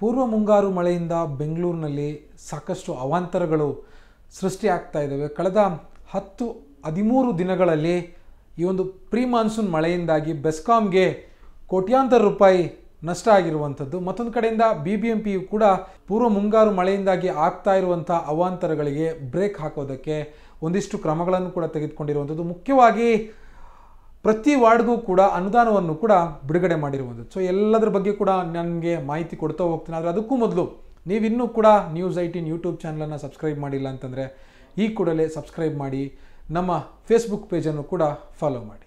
ಪೂರ್ವ ಮುಂಗಾರು ಮಳೆಯಿಂದ ಬೆಂಗಳೂರಿನಲ್ಲಿ ಸಾಕಷ್ಟು ಅವಾಂತರಗಳು ಸೃಷ್ಟಿಯಾಗ್ತಾ ಇದ್ದಾವೆ. ಕಳೆದ ಹತ್ತು, ಹದಿಮೂರು ದಿನಗಳಲ್ಲಿ ಈ ಒಂದು ಪ್ರೀ ಮಾನ್ಸೂನ್ ಮಳೆಯಿಂದಾಗಿ ಬೆಸ್ಕಾಂಗೆ ಕೋಟ್ಯಾಂತರ ರೂಪಾಯಿ ನಷ್ಟ ಆಗಿರುವಂಥದ್ದು. ಮತ್ತೊಂದು ಕಡೆಯಿಂದ ಬಿ ಬಿ ಎಂ ಪಿಯು ಕೂಡ ಪೂರ್ವ ಮುಂಗಾರು ಮಳೆಯಿಂದಾಗಿ ಆಗ್ತಾ ಇರುವಂಥ ಅವಾಂತರಗಳಿಗೆ ಬ್ರೇಕ್ ಹಾಕೋದಕ್ಕೆ ಒಂದಿಷ್ಟು ಕ್ರಮಗಳನ್ನು ಕೂಡ ತೆಗೆದುಕೊಂಡಿರುವಂಥದ್ದು. ಮುಖ್ಯವಾಗಿ ಪ್ರತಿ ವಾರ್ಡ್ಗೂ ಕೂಡ ಅನುದಾನವನ್ನು ಕೂಡ ಬಿಡುಗಡೆ ಮಾಡಿರುವಂಥದ್ದು ಸೊ ಎಲ್ಲದರ ಬಗ್ಗೆ ಕೂಡ ನನಗೆ ಮಾಹಿತಿ ಕೊಡ್ತಾ ಹೋಗ್ತೀನಿ. ಆದರೆ ಅದಕ್ಕೂ ಮೊದಲು ನೀವಿನ್ನೂ ಕೂಡ ನ್ಯೂಸ್ ಐಟೀನ್ ಯೂಟ್ಯೂಬ್ ಚಾನಲನ್ನು ಸಬ್ಸ್ಕ್ರೈಬ್ ಮಾಡಿಲ್ಲ ಅಂತಂದರೆ ಈ ಕೂಡಲೇ ಸಬ್ಸ್ಕ್ರೈಬ್ ಮಾಡಿ, ನಮ್ಮ ಫೇಸ್ಬುಕ್ ಪೇಜನ್ನು ಕೂಡ ಫಾಲೋ ಮಾಡಿ.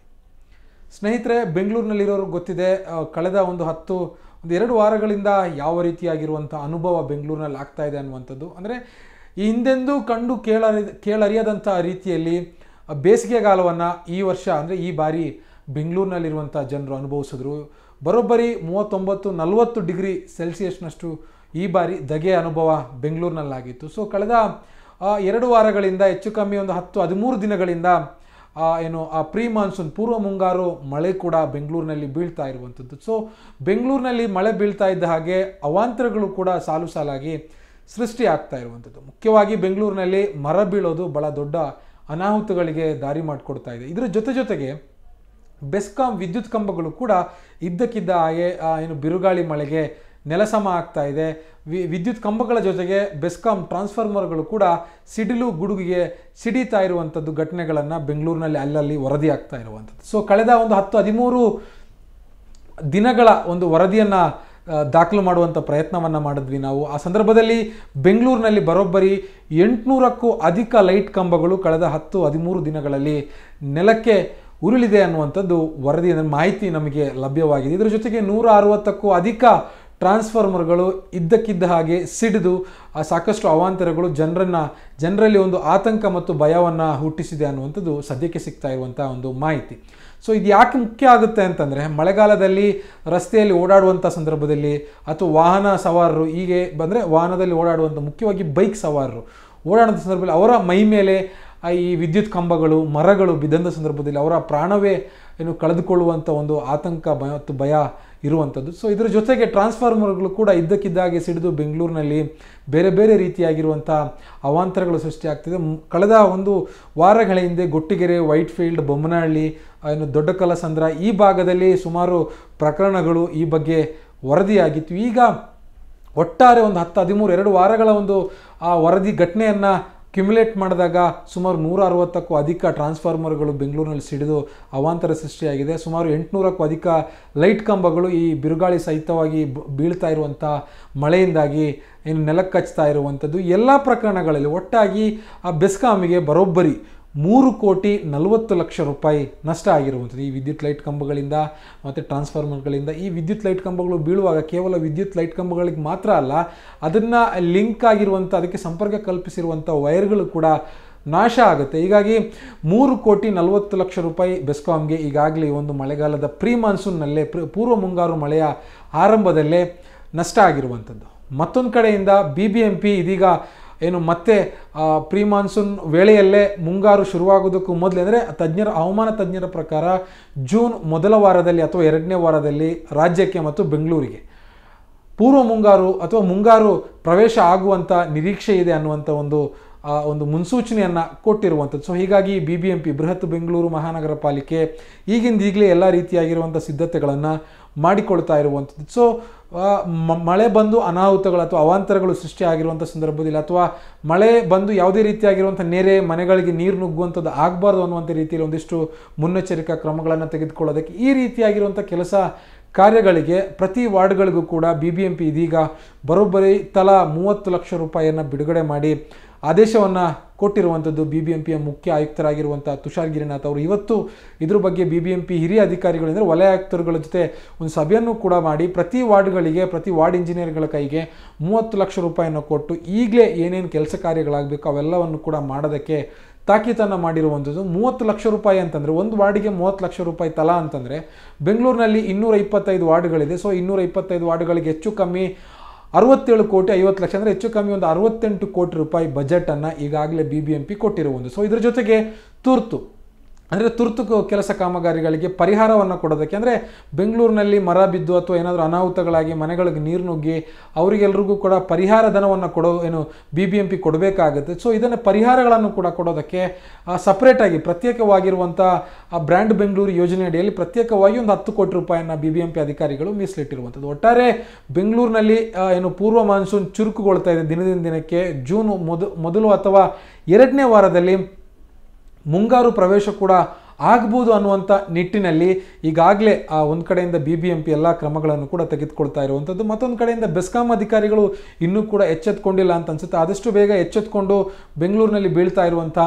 ಸ್ನೇಹಿತರೆ, ಬೆಂಗಳೂರಿನಲ್ಲಿರೋರು ಗೊತ್ತಿದೆ ಕಳೆದ ಒಂದು ಹತ್ತು, ಒಂದು ಎರಡು ವಾರಗಳಿಂದ ಯಾವ ರೀತಿಯಾಗಿರುವಂಥ ಅನುಭವ ಬೆಂಗಳೂರಿನಲ್ಲಿ ಆಗ್ತಾ ಇದೆ ಅನ್ನುವಂಥದ್ದು. ಅಂದರೆ ಈ ಹಿಂದೆಂದೂ ಕಂಡು ಕೇಳರಿ, ಕೇಳರಿಯದಂಥ ರೀತಿಯಲ್ಲಿ ಬೇಸಿಗೆಗಾಲವನ್ನು ಈ ವರ್ಷ ಅಂದರೆ ಈ ಬಾರಿ ಬೆಂಗಳೂರಿನಲ್ಲಿರುವಂಥ ಜನರು ಅನುಭವಿಸಿದ್ರು. ಬರೋಬ್ಬರಿ ಮೂವತ್ತೊಂಬತ್ತು, ನಲವತ್ತು ಡಿಗ್ರಿ ಸೆಲ್ಸಿಯಸ್ನಷ್ಟು ಈ ಬಾರಿ ಧಗೆ ಅನುಭವ ಬೆಂಗಳೂರಿನಲ್ಲಾಗಿತ್ತು. ಸೊ ಕಳೆದ ಎರಡು ವಾರಗಳಿಂದ ಹೆಚ್ಚು ಕಮ್ಮಿ ಒಂದು ಹತ್ತು, ಹದಿಮೂರು ದಿನಗಳಿಂದ ಏನು, ಆ ಪ್ರೀ ಮಾನ್ಸೂನ್, ಪೂರ್ವ ಮುಂಗಾರು ಮಳೆ ಕೂಡ ಬೆಂಗಳೂರಿನಲ್ಲಿ ಬೀಳ್ತಾ ಇರುವಂಥದ್ದು ಸೊ ಬೆಂಗಳೂರಿನಲ್ಲಿ ಮಳೆ ಬೀಳ್ತಾ ಇದ್ದ ಹಾಗೆ ಅವಾಂತರಗಳು ಕೂಡ ಸಾಲು ಸಾಲಾಗಿ ಸೃಷ್ಟಿ ಆಗ್ತಾ ಇರುವಂಥದ್ದು ಮುಖ್ಯವಾಗಿ ಬೆಂಗಳೂರಿನಲ್ಲಿ ಮರ ಬೀಳೋದು ಬಹಳ ದೊಡ್ಡ ಅನಾಹುತಗಳಿಗೆ ದಾರಿ ಮಾಡಿಕೊಡ್ತಾ ಇದೆ. ಇದರ ಜೊತೆ ಜೊತೆಗೆ ಬೆಸ್ಕಾಂ ವಿದ್ಯುತ್ ಕಂಬಗಳು ಕೂಡ ಇದ್ದಕ್ಕಿದ್ದ ಹಾಗೆ ಏನು ಬಿರುಗಾಳಿ ಮಳೆಗೆ ನೆಲಸಮ ಆಗ್ತಾ ಇದೆ. ವಿದ್ಯುತ್ ಕಂಬಗಳ ಜೊತೆಗೆ ಬೆಸ್ಕಾಂ ಟ್ರಾನ್ಸ್ಫಾರ್ಮರ್ಗಳು ಕೂಡ ಸಿಡಿಲು ಗುಡುಗಿಗೆ ಸಿಡಿತಾ ಇರುವಂಥದ್ದು ಘಟನೆಗಳನ್ನು ಬೆಂಗಳೂರಿನಲ್ಲಿ ಅಲ್ಲಲ್ಲಿ ವರದಿ ಆಗ್ತಾ ಇರುವಂಥದ್ದು. ಸೊ ಕಳೆದ ಒಂದು ಹತ್ತು ಹದಿಮೂರು ದಿನಗಳ ಒಂದು ವರದಿಯನ್ನು ದಾಖಲು ಮಾಡುವಂಥ ಪ್ರಯತ್ನವನ್ನು ಮಾಡಿದ್ವಿ ನಾವು. ಆ ಸಂದರ್ಭದಲ್ಲಿ ಬೆಂಗಳೂರಿನಲ್ಲಿ ಬರೋಬ್ಬರಿ ಎಂಟುನೂರಕ್ಕೂ ಅಧಿಕ ಲೈಟ್ ಕಂಬಗಳು ಕಳೆದ ಹತ್ತು, ಹದಿಮೂರು ದಿನಗಳಲ್ಲಿ ನೆಲಕ್ಕೆ ಉರುಳಿದೆ ಅನ್ನುವಂಥದ್ದು ವರದಿ ಮಾಹಿತಿ ನಮಗೆ ಲಭ್ಯವಾಗಿದೆ. ಇದರ ಜೊತೆಗೆ ನೂರ ಅರವತ್ತಕ್ಕೂ ಅಧಿಕ ಟ್ರಾನ್ಸ್ಫಾರ್ಮರ್ಗಳು ಇದ್ದಕ್ಕಿದ್ದ ಹಾಗೆ ಸಿಡಿದು ಸಾಕಷ್ಟು ಅವಾಂತರಗಳು ಜನರನ್ನು, ಜನರಲ್ಲಿ ಒಂದು ಆತಂಕ ಮತ್ತು ಭಯವನ್ನು ಹುಟ್ಟಿಸಿದೆ ಅನ್ನುವಂಥದ್ದು ಸದ್ಯಕ್ಕೆ ಸಿಗ್ತಾ ಇರುವಂಥ ಒಂದು ಮಾಹಿತಿ. ಸೊ, ಇದು ಯಾಕೆ ಮುಖ್ಯ ಆಗುತ್ತೆ ಅಂತಂದರೆ, ಮಳೆಗಾಲದಲ್ಲಿ ರಸ್ತೆಯಲ್ಲಿ ಓಡಾಡುವಂಥ ಸಂದರ್ಭದಲ್ಲಿ ಅಥವಾ ವಾಹನ ಸವಾರರು ಹೀಗೆ ಬಂದರೆ ವಾಹನದಲ್ಲಿ ಓಡಾಡುವಂಥ ಮುಖ್ಯವಾಗಿ ಬೈಕ್ ಸವಾರರು ಓಡಾಡುವಂಥ ಸಂದರ್ಭದಲ್ಲಿ ಅವರ ಮೈ ಮೇಲೆ ಈ ವಿದ್ಯುತ್ ಕಂಬಗಳು, ಮರಗಳು ಬಿದ್ದಂಥ ಸಂದರ್ಭದಲ್ಲಿ ಅವರ ಪ್ರಾಣವೇ ಏನು ಕಳೆದುಕೊಳ್ಳುವಂಥ ಒಂದು ಆತಂಕ, ಭಯ ಮತ್ತು ಭಯ ಇರುವಂಥದ್ದು ಸೊ ಇದರ ಜೊತೆಗೆ ಟ್ರಾನ್ಸ್ಫಾರ್ಮರ್ಗಳು ಕೂಡ ಇದ್ದಕ್ಕಿದ್ದಾಗೆ ಸಿಡಿದು ಬೆಂಗಳೂರಿನಲ್ಲಿ ಬೇರೆ ಬೇರೆ ರೀತಿಯಾಗಿರುವಂಥ ಅವಾಂತರಗಳು ಸೃಷ್ಟಿಯಾಗ್ತಿದೆ ಆಗ್ತಿದೆ. ಕಳೆದ ಒಂದು ವಾರಗಳ ಹಿಂದೆ ಗೊಟ್ಟಿಗೆರೆ ವೈಟ್ ಫೀಲ್ಡ್ ಬೊಮ್ಮನಹಳ್ಳಿ ಏನು ದೊಡ್ಡ ಕಲಸಂದ್ರ ಈ ಭಾಗದಲ್ಲಿ ಸುಮಾರು ಪ್ರಕರಣಗಳು ಈ ಬಗ್ಗೆ ವರದಿಯಾಗಿತ್ತು. ಈಗ ಒಟ್ಟಾರೆ ಒಂದು ಹತ್ತು ಹದಿಮೂರು, ಎರಡು ವಾರಗಳ ಒಂದು, ಆ, ವರದಿ ಘಟನೆಯನ್ನು ಕ್ಯುಮುಲೇಟ್ ಮಾಡಿದಾಗ ಸುಮಾರು ನೂರ ಅರವತ್ತಕ್ಕೂ ಅಧಿಕ ಟ್ರಾನ್ಸ್ಫಾರ್ಮರ್ಗಳು ಬೆಂಗಳೂರಿನಲ್ಲಿ ಸಿಡಿದು ಅವಾಂತರ ಸೃಷ್ಟಿಯಾಗಿದೆ. ಸುಮಾರು ಎಂಟುನೂರಕ್ಕೂ ಅಧಿಕ ಲೈಟ್ ಕಂಬಗಳು ಈ ಬಿರುಗಾಳಿ ಸಹಿತವಾಗಿ ಬೀಳ್ತಾ ಇರುವಂಥ ಮಳೆಯಿಂದಾಗಿ ಏನು ನೆಲಕ್ಕೆ ಹಚ್ತಾ ಇರುವಂಥದ್ದು ಎಲ್ಲ ಪ್ರಕರಣಗಳಲ್ಲಿ ಒಟ್ಟಾಗಿ ಆ ಬೆಸ್ಕಾಮಿಗೆ ಬರೋಬ್ಬರಿ ಮೂರು ಕೋಟಿ ನಲವತ್ತು ಲಕ್ಷ ರೂಪಾಯಿ ನಷ್ಟ ಆಗಿರುವಂಥದ್ದು. ಈ ವಿದ್ಯುತ್ ಲೈಟ್ ಕಂಬಗಳಿಂದ ಮತ್ತು ಟ್ರಾನ್ಸ್ಫಾರ್ಮರ್ಗಳಿಂದ ಈ ವಿದ್ಯುತ್ ಲೈಟ್ ಕಂಬಗಳು ಬೀಳುವಾಗ ಕೇವಲ ವಿದ್ಯುತ್ ಲೈಟ್ ಕಂಬಗಳಿಗೆ ಮಾತ್ರ ಅಲ್ಲ, ಅದನ್ನು ಲಿಂಕ್ ಆಗಿರುವಂಥ, ಅದಕ್ಕೆ ಸಂಪರ್ಕ ಕಲ್ಪಿಸಿರುವಂಥ ವೈರ್ಗಳು ಕೂಡ ನಾಶ ಆಗುತ್ತೆ. ಹೀಗಾಗಿ ಮೂರು ಕೋಟಿ ನಲವತ್ತು ಲಕ್ಷ ರೂಪಾಯಿ ಬೆಸ್ಕಾಂಗೆ ಈಗಾಗಲೇ ಒಂದು ಮಳೆಗಾಲದ ಪ್ರೀ ಮಾನ್ಸೂನ್ನಲ್ಲೇ ಪ್ರ- ಪೂರ್ವ ಮುಂಗಾರು ಮಳೆಯ ಆರಂಭದಲ್ಲೇ ನಷ್ಟ ಆಗಿರುವಂಥದ್ದು. ಮತ್ತೊಂದು ಕಡೆಯಿಂದ ಬಿ ಬಿ ಎಂ ಪಿ ಇದೀಗ ಏನು ಮತ್ತೆ ಪ್ರೀ ಮಾನ್ಸೂನ್ ವೇಳೆಯಲ್ಲೇ ಮುಂಗಾರು ಶುರುವಾಗೋದಕ್ಕೂ ಮೊದಲೇ ಅಂದರೆ ತಜ್ಞರ, ಹವಾಮಾನ ತಜ್ಞರ ಪ್ರಕಾರ ಜೂನ್ ಮೊದಲ ವಾರದಲ್ಲಿ ಅಥವಾ ಎರಡನೇ ವಾರದಲ್ಲಿ ರಾಜ್ಯಕ್ಕೆ ಮತ್ತು ಬೆಂಗಳೂರಿಗೆ. ಪೂರ್ವ ಮುಂಗಾರು ಅಥವಾ ಮುಂಗಾರು ಪ್ರವೇಶ ಆಗುವಂಥ ನಿರೀಕ್ಷೆ ಇದೆ ಅನ್ನುವಂಥ ಒಂದು ಒಂದು ಮುನ್ಸೂಚನೆಯನ್ನು ಕೊಟ್ಟಿರುವಂಥದ್ದು. ಸೊ ಹೀಗಾಗಿ ಬಿ ಬಿ ಎಂ ಪಿ ಬೃಹತ್ ಬೆಂಗಳೂರು ಮಹಾನಗರ ಪಾಲಿಕೆ ಈಗಿಂದ ಈಗಲೇ ಎಲ್ಲ ರೀತಿಯಾಗಿರುವಂಥ ಸಿದ್ಧತೆಗಳನ್ನು ಮಾಡಿಕೊಳ್ತಾ ಇರುವಂಥದ್ದು. ಸೊ ಮಳೆ ಬಂದು ಅನಾಹುತಗಳು ಅಥವಾ ಅವಾಂತರಗಳು ಸೃಷ್ಟಿಯಾಗಿರುವಂಥ ಸಂದರ್ಭದಲ್ಲಿ ಅಥವಾ ಮಳೆ ಬಂದು ಯಾವುದೇ ರೀತಿಯಾಗಿರುವಂಥ ನೆರೆ, ಮನೆಗಳಿಗೆ ನೀರು ನುಗ್ಗುವಂಥದ್ದು ಆಗಬಾರ್ದು ಅನ್ನುವಂಥ ರೀತಿಯಲ್ಲಿ ಒಂದಿಷ್ಟು ಮುನ್ನೆಚ್ಚರಿಕಾ ಕ್ರಮಗಳನ್ನು ತೆಗೆದುಕೊಳ್ಳೋದಕ್ಕೆ ಈ ರೀತಿಯಾಗಿರುವಂಥ ಕೆಲಸ ಕಾರ್ಯಗಳಿಗೆ ಪ್ರತಿ ವಾರ್ಡ್ಗಳಿಗೂ ಕೂಡ ಬಿ ಬಿ ಎಂ ಪಿ ಇದೀಗ ಬರೋಬ್ಬರಿ ತಲಾ ಮೂವತ್ತು ಲಕ್ಷ ರೂಪಾಯಿಯನ್ನು ಬಿಡುಗಡೆ ಮಾಡಿ ಆದೇಶವನ್ನು ಕೊಟ್ಟಿರುವಂಥದ್ದು ಬಿ ಬಿ ಎಂ ಪಿಯ ಮುಖ್ಯ ಆಯುಕ್ತರಾಗಿರುವಂಥ ತುಷಾರ್ ಗಿರಿನಾಥ್ ಅವರು. ಇವತ್ತು ಇದ್ರ ಬಗ್ಗೆ ಬಿ ಬಿ ಎಂ ಪಿ ಹಿರಿಯ ಅಧಿಕಾರಿಗಳು ಅಂದರೆ ವಲಯ ಆಯುಕ್ತರುಗಳ ಜೊತೆ ಒಂದು ಸಭೆಯನ್ನು ಕೂಡ ಮಾಡಿ ಪ್ರತಿ ವಾರ್ಡ್ಗಳಿಗೆ, ಪ್ರತಿ ವಾರ್ಡ್ ಇಂಜಿನಿಯರ್ಗಳ ಕೈಗೆ ಮೂವತ್ತು ಲಕ್ಷ ರೂಪಾಯಿಯನ್ನು ಕೊಟ್ಟು ಈಗಲೇ ಏನೇನು ಕೆಲಸ ಕಾರ್ಯಗಳಾಗಬೇಕು ಅವೆಲ್ಲವನ್ನು ಕೂಡ ಮಾಡೋದಕ್ಕೆ ತಾಕೀತನ್ನು ಮಾಡಿರುವಂಥದ್ದು ಮೂವತ್ತು ಲಕ್ಷ ರೂಪಾಯಿ ಅಂತಂದರೆ, ಒಂದು ವಾರ್ಡಿಗೆ ಮೂವತ್ತು ಲಕ್ಷ ರೂಪಾಯಿ ತಲಾ ಅಂತಂದರೆ, ಬೆಂಗಳೂರಿನಲ್ಲಿ ಇನ್ನೂರ ಇಪ್ಪತ್ತೈದು ವಾರ್ಡ್ಗಳಿದೆ. ಸೊ ಇನ್ನೂರ ಇಪ್ಪತ್ತೈದು ವಾರ್ಡ್ಗಳಿಗೆ ಹೆಚ್ಚು ಕಮ್ಮಿ ಅರವತ್ತೇಳು ಕೋಟಿ, ಐವತ್ತು ಲಕ್ಷ ಅಂದರೆ ಹೆಚ್ಚು ಕಮ್ಮಿ ಒಂದು ಅರವತ್ತೆಂಟು ಕೋಟಿ ರೂಪಾಯಿ ಬಜೆಟನ್ನು ಈಗಾಗಲೇ ಬಿ ಬಿ ಎಂ ಪಿ ಕೊಟ್ಟಿರುವುದು ಸೊ ಇದ್ರ ಜೊತೆಗೆ ತುರ್ತು. ಅಂದರೆ ತುರ್ತು ಕೆಲಸ ಕಾಮಗಾರಿಗಳಿಗೆ ಪರಿಹಾರವನ್ನು ಕೊಡೋದಕ್ಕೆ, ಅಂದರೆ ಬೆಂಗಳೂರಿನಲ್ಲಿ ಮರ ಬಿದ್ದು ಅಥವಾ ಏನಾದರೂ ಅನಾಹುತಗಳಾಗಿ ಮನೆಗಳಿಗೆ ನೀರು ನುಗ್ಗಿ ಅವರಿಗೆಲ್ರಿಗೂ ಕೂಡ ಪರಿಹಾರ ಧನವನ್ನು ಕೊಡೋ ಏನು ಬಿ ಬಿ ಎಂ ಪಿ ಕೊಡಬೇಕಾಗುತ್ತೆ. ಸೊ ಇದನ್ನು ಪರಿಹಾರಗಳನ್ನು ಕೂಡ ಕೊಡೋದಕ್ಕೆ ಸಪ್ರೇಟಾಗಿ ಪ್ರತ್ಯೇಕವಾಗಿರುವಂಥ ಆ, ಬ್ರ್ಯಾಂಡ್ ಬೆಂಗಳೂರು ಯೋಜನೆ ಅಡಿಯಲ್ಲಿ ಪ್ರತ್ಯೇಕವಾಗಿ ಒಂದು ಹತ್ತು ಕೋಟಿ ರೂಪಾಯಿಯನ್ನು ಬಿ ಬಿ ಎಂ ಪಿ ಅಧಿಕಾರಿಗಳು ಮೀಸಲಿಟ್ಟಿರುವಂಥದ್ದು. ಒಟ್ಟಾರೆ ಬೆಂಗಳೂರಿನಲ್ಲಿ ಏನು ಪೂರ್ವ ಮಾನ್ಸೂನ್ ಚುರುಕುಗೊಳ್ತಾ ಇದೆ ದಿನದಿಂದ ದಿನಕ್ಕೆ, ಜೂನ್ ಮೊದ, ಮೊದಲು ಅಥವಾ ಎರಡನೇ ವಾರದಲ್ಲಿ ಮುಂಗಾರು ಪ್ರವೇಶ ಕೂಡ ಆಗ್ಬೋದು ಅನ್ನುವಂಥ ನಿಟ್ಟಿನಲ್ಲಿ ಈಗಾಗಲೇ ಒಂದು ಕಡೆಯಿಂದ ಬಿ ಬಿ ಎಂ ಪಿ ಎಲ್ಲ ಕ್ರಮಗಳನ್ನು ಕೂಡ ತೆಗೆದುಕೊಳ್ತಾ ಇರುವಂಥದ್ದು ಮತ್ತೊಂದು ಕಡೆಯಿಂದ ಬೆಸ್ಕಾಂ ಅಧಿಕಾರಿಗಳು ಇನ್ನೂ ಕೂಡ ಎಚ್ಚೆತ್ಕೊಂಡಿಲ್ಲ ಅಂತ ಅನಿಸುತ್ತೆ. ಆದಷ್ಟು ಬೇಗ ಎಚ್ಚೆತ್ಕೊಂಡು ಬೆಂಗಳೂರಿನಲ್ಲಿ ಬೀಳ್ತಾ ಇರುವಂಥ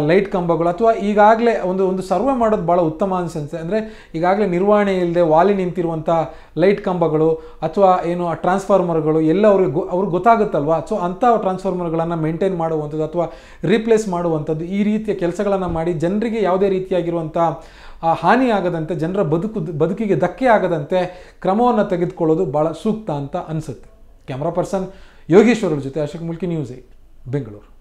ಲೈಟ್ ಕಂಬಗಳು, ಅಥವಾ ಈಗಾಗಲೇ ಒಂದು ಒಂದು ಸರ್ವೆ ಮಾಡೋದು ಭಾಳ ಉತ್ತಮ ಅನಿಸುತ್ತೆ ಅಂದರೆ ಈಗಾಗಲೇ ನಿರ್ವಹಣೆ ಇಲ್ಲದೆ ವಾಲಿ ನಿಂತಿರುವಂಥ ಲೈಟ್ ಕಂಬಗಳು, ಅಥವಾ ಏನು, ಆ, ಟ್ರಾನ್ಸ್ಫಾರ್ಮರ್ಗಳು, ಎಲ್ಲ ಅವ್ರಿಗೆ ಗೊ, ಅವ್ರಿಗೆ ಗೊತ್ತಾಗುತ್ತಲ್ವ? ಸೊ ಅಂಥ ಟ್ರಾನ್ಸ್ಫಾರ್ಮರ್ಗಳನ್ನು ಮೇಂಟೈನ್ ಮಾಡುವಂಥದ್ದು, ಅಥವಾ ರೀಪ್ಲೇಸ್ ಮಾಡುವಂಥದ್ದು ಈ ರೀತಿಯ ಕೆಲಸಗಳನ್ನು ಮಾಡಿ ಜನರಿಗೆ ಯಾವುದೇ ರೀತಿಯಾಗಿರುವಂಥ ಆ ಹಾನಿ ಆಗದಂತೆ, ಜನರ ಬದುಕು, ಬದುಕಿಗೆ ಧಕ್ಕೆ ಆಗದಂತೆ ಕ್ರಮವನ್ನು ತೆಗೆದುಕೊಳ್ಳೋದು ಭಾಳ ಸೂಕ್ತ ಅಂತ ಅನಿಸುತ್ತೆ. ಕ್ಯಾಮ್ರಾ ಪರ್ಸನ್ ಯೋಗೇಶ್ವರ ಜೊತೆ ಅಶೋಕ್ ಮುಲ್ಕಿ ನ್ಯೂಸ್ ಏಟ್, ಬೆಂಗಳೂರು.